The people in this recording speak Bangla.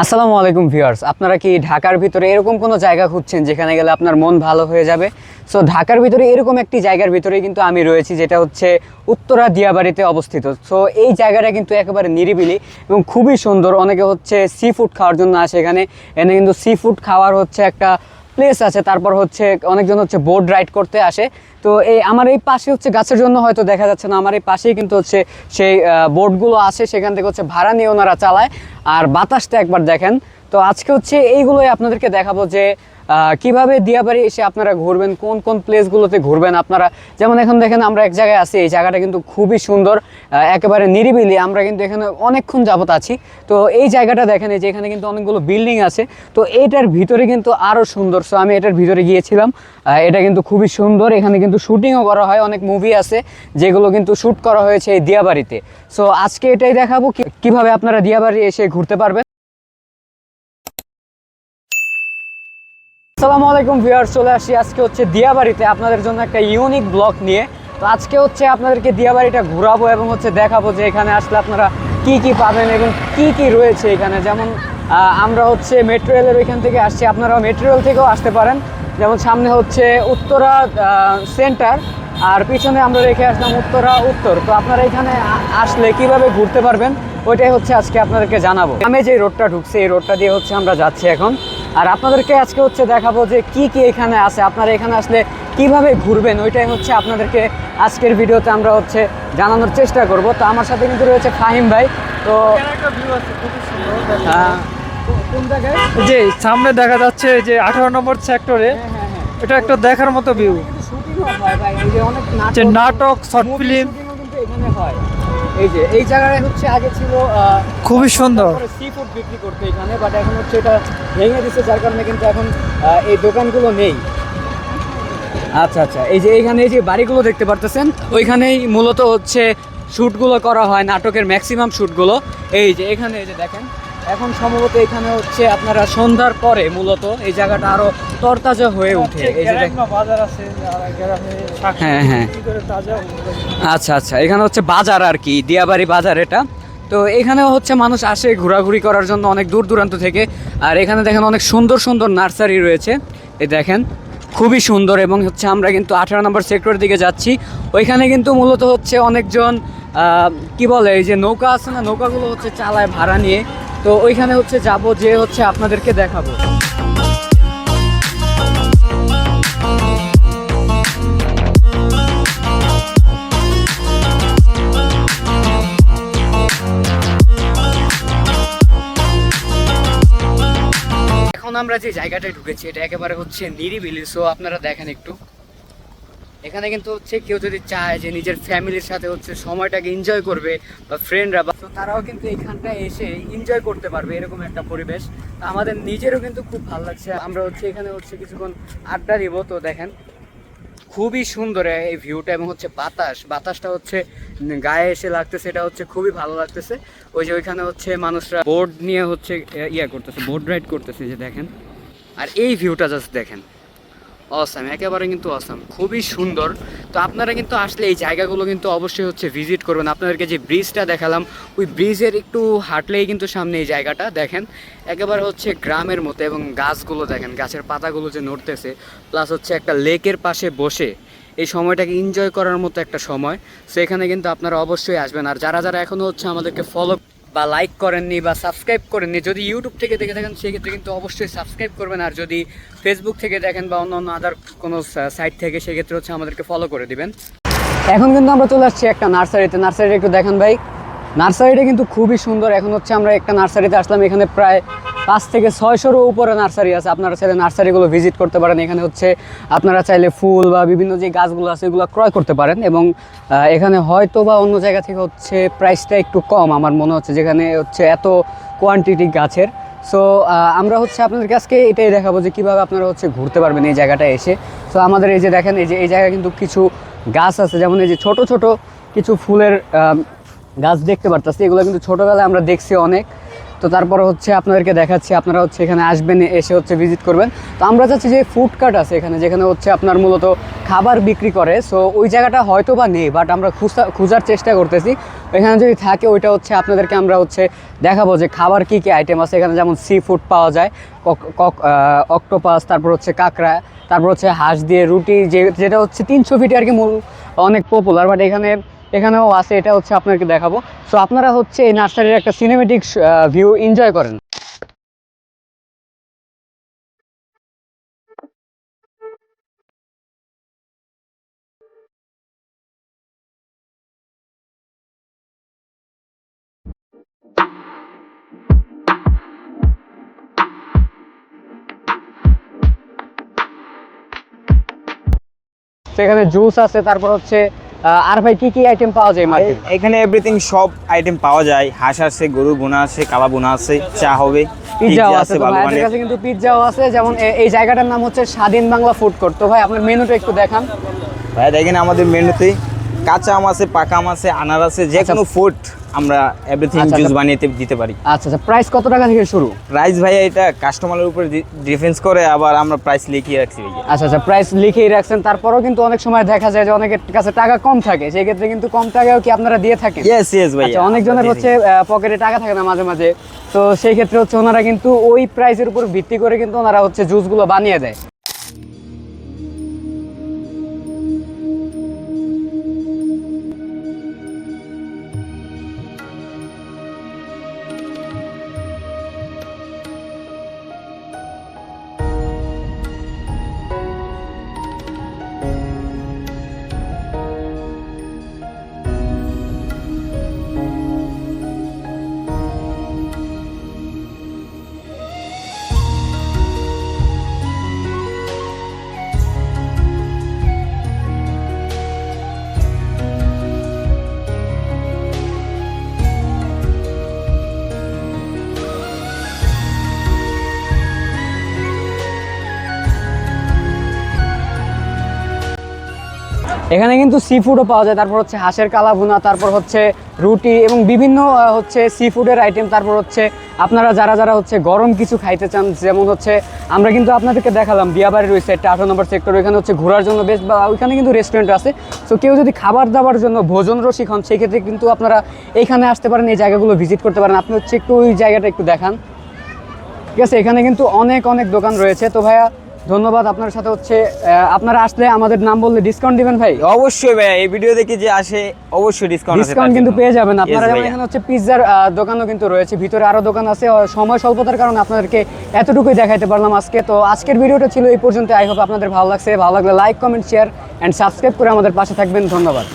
আসসালামু আলাইকুম ভিউয়ার্স, আপনারা কি ঢাকার ভিতরে এরকম কোনো জায়গা খুঁজছেন যেখানে গেলে আপনার মন ভালো হয়ে যাবে? সো ঢাকার ভিতরে এরকম একটি জায়গার ভিতরে কিন্তু আমি রয়েছি, যেটা হচ্ছে উত্তরা দিয়াবাড়িতে অবস্থিত। সো এই জায়গাটা কিন্তু একেবারে নিরিবিলি এবং খুবই সুন্দর। অনেকে হচ্ছে সি ফুড খাওয়ার জন্য আসে এখানে। এখানে কিন্তু সি ফুড খাওয়ার হচ্ছে একটা প্লেস আছে, তারপর হচ্ছে অনেকজন হচ্ছে বোট রাইড করতে আসে। তো এই আমার এই পাশে হচ্ছে গাছের জন্য হয়তো দেখা যাচ্ছে না, আমার এই পাশেই কিন্তু হচ্ছে সেই বোটগুলো আছে, সেখান থেকে হচ্ছে ভাড়া নিয়ে ওনারা চালায়। আর বাতাসটা একবার দেখেন। তো আজকে হচ্ছে এইগুলোই আপনাদেরকে দেখাবো যে কীভাবে দিয়াবাড়ি এসে আপনারা ঘুরবেন, কোন কোন প্লেসগুলোতে ঘুরবেন আপনারা। যেমন এখন দেখেন আমরা এক জায়গায় আছি, এই জায়গাটা কিন্তু খুবই সুন্দর একেবারে নিরিবিলি। আমরা কিন্তু এখানে অনেকক্ষণ যাবত আছি। তো এই জায়গাটা দেখেন, এই যে এখানে কিন্তু অনেকগুলো বিল্ডিং আছে। তো এটার ভিতরে কিন্তু আরও সুন্দর। সো আমি এটার ভিতরে গিয়েছিলাম। এটা কিন্তু খুবই সুন্দর। এখানে কিন্তু শুটিংও করা হয়, অনেক মুভি আছে, যেগুলো কিন্তু শ্যুট করা হয়েছে এই দিয়াবাড়িতে। সো আজকে এটাই দেখাবো কীভাবে আপনারা দিয়াবাড়ি এসে ঘুরতে পারবেন আসসালামু আলাইকুম ভিউয়ার চলে আসি আজকে হচ্ছে দিয়াবাড়িতে আপনাদের জন্য একটা ইউনিক ব্লগ নিয়ে। তো আজকে হচ্ছে আপনাদেরকে দিয়াবাড়িটা ঘোরাবো এবং হচ্ছে দেখাবো যে এখানে আসলে আপনারা কি কি পাবেন এবং কি কি রয়েছে এখানে। যেমন আমরা হচ্ছে মেট্রো রেলের ওইখান থেকে আসছি। আপনারা মেট্রো রেল থেকেও আসতে পারেন। যেমন সামনে হচ্ছে উত্তরা সেন্টার আর পিছনে আমরা রেখে আসলাম উত্তরা, উত্তর। তো আপনারা এখানে আসলে কীভাবে ঘুরতে পারবেন ওইটাই হচ্ছে আজকে আপনাদেরকে জানাব। আমি যে রোডটা ঢুকছে এই রোডটা দিয়ে হচ্ছে আমরা যাচ্ছি এখন। আর আপনাদেরকে আজকে হচ্ছে দেখাবো যে কি কি এখানে আছে আপনারা এখানে আসলে কীভাবে ঘুরবেন ওইটাই হচ্ছে আপনাদেরকে আজকের ভিডিওতে আমরা হচ্ছে জানানোর চেষ্টা করব। তো আমার সাথে কিন্তু রয়েছে ফাহিম ভাই তো যে সামনে দেখা যাচ্ছে যে আঠারো নম্বর সেক্টরে হ্যাঁ হ্যাঁ হ্যাঁ। এটা একটা দেখার মতো ভিউ হয় নাটক শর্ট ফিল্ম এখানে হয়। এই যে এই জায়গায় হচ্ছে আগে ছিল খুবই সুন্দর। সি ফুড বিক্রি করতে এখানে বাট এখন হচ্ছে এটা ভেঙে দিচ্ছে যার কারণে কিন্তু এখন এই দোকানগুলো নেই আচ্ছা আচ্ছা এই যে এইখানে এই যে বাড়িগুলো দেখতে পারতেছেন ওইখানেই মূলত হচ্ছে শ্যুটগুলো করা হয় নাটকের ম্যাক্সিমাম শ্যুটগুলো এই যে এখানে এই যে দেখেন এখন সম্ভবত এখানে হচ্ছে আপনারা সন্ধ্যার পরে মূলত এই জায়গাটা আরও তরতাজা হয়ে ওঠে এই যে বাজার আছে হ্যাঁ, হ্যাঁ। আচ্ছা আচ্ছা। এখানে হচ্ছে বাজার আর কি দিয়াবাড়ি বাজার এটা। তো এখানেও হচ্ছে মানুষ আসে ঘোরাঘুরি করার জন্য অনেক দূর দূরান্ত থেকে। আর এখানে দেখেন অনেক সুন্দর সুন্দর নার্সারি রয়েছে। এই দেখেন খুবই সুন্দর এবং হচ্ছে আমরা কিন্তু আঠারো নম্বর সেক্টরের দিকে যাচ্ছি। ওইখানে কিন্তু মূলত হচ্ছে অনেকজন কি বলে এই যে নৌকা আছে না নৌকাগুলো হচ্ছে চালায় ভাড়া নিয়ে তো ওইখানে হচ্ছে যাব যে হচ্ছে আপনাদেরকে দেখাবো। এখন আমরা যে জায়গাটায় ঢুকেছি, এটা একেবারে হচ্ছে নিরিবিলি সো আপনারা দেখেন একটু। এখানে কিন্তু হচ্ছে কেউ যদি চায় যে নিজের ফ্যামিলির সাথে হচ্ছে সময়টাকে এনজয় করবে বা ফ্রেন্ডরা বা তারাও কিন্তু এইখানটায় এসে এনজয় করতে পারবে এরকম একটা পরিবেশ। আমাদের নিজেরও কিন্তু খুব ভালো লাগছে। আমরা হচ্ছে এখানে হচ্ছে কিছুক্ষণ আড্ডা দিব, তো দেখেন। খুবই সুন্দর এই ভিউটা এবং হচ্ছে বাতাস। বাতাসটা হচ্ছে গায়ে এসে লাগতেছে, এটা হচ্ছে খুবই ভালো লাগতেছে। ওই যে ওইখানে হচ্ছে মানুষরা বোর্ড নিয়ে হচ্ছে ইয়া করতেছে বোর্ড রাইড করতেছে যে দেখেন। আর এই ভিউটা জাস্ট দেখেন। অসাম একেবারে কিন্তু অসাম খুবই সুন্দর। তো আপনারা কিন্তু আসলে এই জায়গাগুলো কিন্তু অবশ্যই হচ্ছে ভিজিট করবেন। আপনাদেরকে যে ব্রিজটা দেখালাম, ওই ব্রিজের একটু হাঁটলেই কিন্তু সামনে এই জায়গাটা দেখেন। একেবারে হচ্ছে গ্রামের মতো এবং গাছগুলো দেখেন, গাছের পাতাগুলো যে নড়তেছে প্লাস হচ্ছে একটা লেকের পাশে বসে এই সময়টাকে এনজয় করার মতো একটা সময়। সো এখানে কিন্তু আপনারা অবশ্যই আসবেন। আর যারা যারা এখনও হচ্ছে আমাদেরকে ফলো বা লাইক করেননি বা সাবস্ক্রাইব করেননি, যদি ইউটিউব থেকে দেখে থাকেন, সেক্ষেত্রে কিন্তু অবশ্যই সাবস্ক্রাইব করবেন। আর যদি ফেসবুক থেকে দেখেন বা অন্য অন্য আদার কোনো সাইট থেকে, সেক্ষেত্রে হচ্ছে আমাদেরকে ফলো করে দিবেন। এখন কিন্তু আমরা চলে আসছি একটা নার্সারিতে। নার্সারিটা একটু দেখেন ভাই। নার্সারিটা কিন্তু খুবই সুন্দর। এখন হচ্ছে আমরা একটা নার্সারিতে আসলাম। এখানে প্রায় পাঁচ থেকে ছয়শোরও উপরে নার্সারি আছে। আপনারা চাইলে নার্সারিগুলো ভিজিট করতে পারেন। এখানে হচ্ছে আপনারা চাইলে ফুল বা বিভিন্ন যে গাছগুলো আছে, এগুলো ক্রয় করতে পারেন এবং এখানে হয়তো বা অন্য জায়গা থেকে হচ্ছে প্রাইসটা একটু কম। আমার মনে হচ্ছে যেখানে হচ্ছে এত কোয়ান্টিটি গাছের। সো আমরা হচ্ছে আপনাদেরকে আজকে এটাই দেখাবো যে কীভাবে আপনারা হচ্ছে ঘুরতে পারবেন এই জায়গাটা এসে। সো আমাদের এই যে দেখেন, এই যে, এই জায়গায় কিন্তু কিছু গাছ আছে। যেমন এই যে ছোট ছোট কিছু ফুলের গাছ দেখতে পারতেছি। এগুলো কিন্তু ছোটোবেলায় আমরা দেখছি অনেক। তো তারপরে হচ্ছে আপনাদেরকে দেখাচ্ছি, আপনারা হচ্ছে এখানে আসবেন, এসে হচ্ছে ভিজিট করবেন। তো আমরা চাচ্ছি যে ফুড কার্ট আছে এখানে, যেখানে হচ্ছে আপনার মূলত খাবার বিক্রি করে। সো ওই জায়গাটা হয়তো বা নেই বাট আমরা খুঁজা, খোঁজার চেষ্টা করতেছি। এখানে যদি থাকে, ওইটা হচ্ছে আপনাদেরকে আমরা হচ্ছে দেখাবো যে খাবার কী কী আইটেম আছে। এখানে যেমন সি ফুড পাওয়া যায়, কক- অক্টোপাস তারপর হচ্ছে কাঁকড়া, তারপর হচ্ছে হাঁস দিয়ে রুটি, যে, যেটা হচ্ছে তিনশো ফিটে আর কি মূল, অনেক পপুলার বাট এখানে এখানেও আছে, এটা হচ্ছে আপনাকে দেখাবো। সো আপনারা হচ্ছে এই নার্সারির একটা সিনেমেটিক ভিউ এনজয় করেন। সেখানে জুস আছে, তারপর হচ্ছে আর ভাই কি কি আইটেম পাওয়া যায় মার্কেট এখানে এভরিথিং সব আইটেম পাওয়া যায়। হাঁস আছে গরু বোনা আছে কালা বোনা আছে চা হবে পিৎজাও আছে মানে মানের। কাছে কিন্তু পিৎজাও আছে। যেমন এই জায়গাটার নাম হচ্ছে স্বাধীন বাংলা ফুড কোর্ট তো ভাই আপনার মেনুটা একটু দেখান। ভাই দেখেন আমাদের মেনুতে কাঁচা আম আছে পাকা আম আছে আনার আছে যে কোনো ফুড আমরা এভরিথিং আচ্ছা, জুস আচ্ছা। বানিয়ে দিতে পারি। আচ্ছা আচ্ছা। প্রাইস কত টাকা থেকে শুরু? প্রাইস ভাইয়া এটা কাস্টমারের উপর ডিফেন্স করে আবার আমরা প্রাইস লিখিয়ে রাখছি আচ্ছা আচ্ছা। প্রাইস লিখেই রাখছেন তারপরেও কিন্তু অনেক সময় দেখা যায় যে অনেকের কাছে টাকা কম থাকে। সেই ক্ষেত্রে কিন্তু কম টাকাও কি আপনারা দিয়ে থাকেন? ইয়েস ইয়েস ভাইয়া। আচ্ছা অনেকজনের হচ্ছে পকেটে টাকা থাকে না মাঝে মাঝে। তো সেই ক্ষেত্রে হচ্ছে ওনারা কিন্তু ওই প্রাইসের উপর ভিত্তি করে কিন্তু ওনারা হচ্ছে জুসগুলো বানিয়ে দেয়। এখানে কিন্তু সি ফুডও পাওয়া যায়। তারপর হচ্ছে হাঁসের কালা ভুনা তারপর হচ্ছে রুটি এবং বিভিন্ন হচ্ছে সি ফুডের আইটেম তারপর হচ্ছে আপনারা যারা যারা হচ্ছে গরম কিছু খাইতে চান, যেমন হচ্ছে আমরা কিন্তু আপনাদেরকে দেখালাম বিয়াবাড়ির ওই সেটটা আঠারো নম্বর সেক্টর ওইখানে হচ্ছে ঘোরার জন্য বেশ বা ওইখানে কিন্তু রেস্টুরেন্ট আছে। তো কেউ যদি খাবার দাবার জন্য ভোজন রসিক হন, সেক্ষেত্রে কিন্তু আপনারা এখানে আসতে পারেন, এই জায়গাগুলো ভিজিট করতে পারেন। আপনি হচ্ছে একটু ওই জায়গাটা একটু দেখান। ঠিক আছে, এখানে কিন্তু অনেক অনেক দোকান রয়েছে। তো ভাইয়া ধন্যবাদ আপনার সাথে হচ্ছে আপনারা আসলে আমাদের নাম বললে ডিসকাউন্ট দিবেন ভাই? অবশ্যই ভাইয়া এই ভিডিও দেখে যে আসে অবশ্যই ডিসকাউন্ট ডিসকাউন্ট কিন্তু পেয়ে যাবেন। আপনারা যেমন এখানে হচ্ছে পিৎজার দোকানও কিন্তু রয়েছে ভিতরে আরও দোকান আছে। সময় স্বল্পতার কারণে আপনাদেরকে এতটুকুই দেখাইতে পারলাম আজকে। তো আজকের ভিডিওটা ছিল এই পর্যন্ত। আই হোপ আপনাদের ভালো লাগছে। ভালো লাগলে like comment share and subscribe করে আমাদের পাশে থাকবেন। ধন্যবাদ।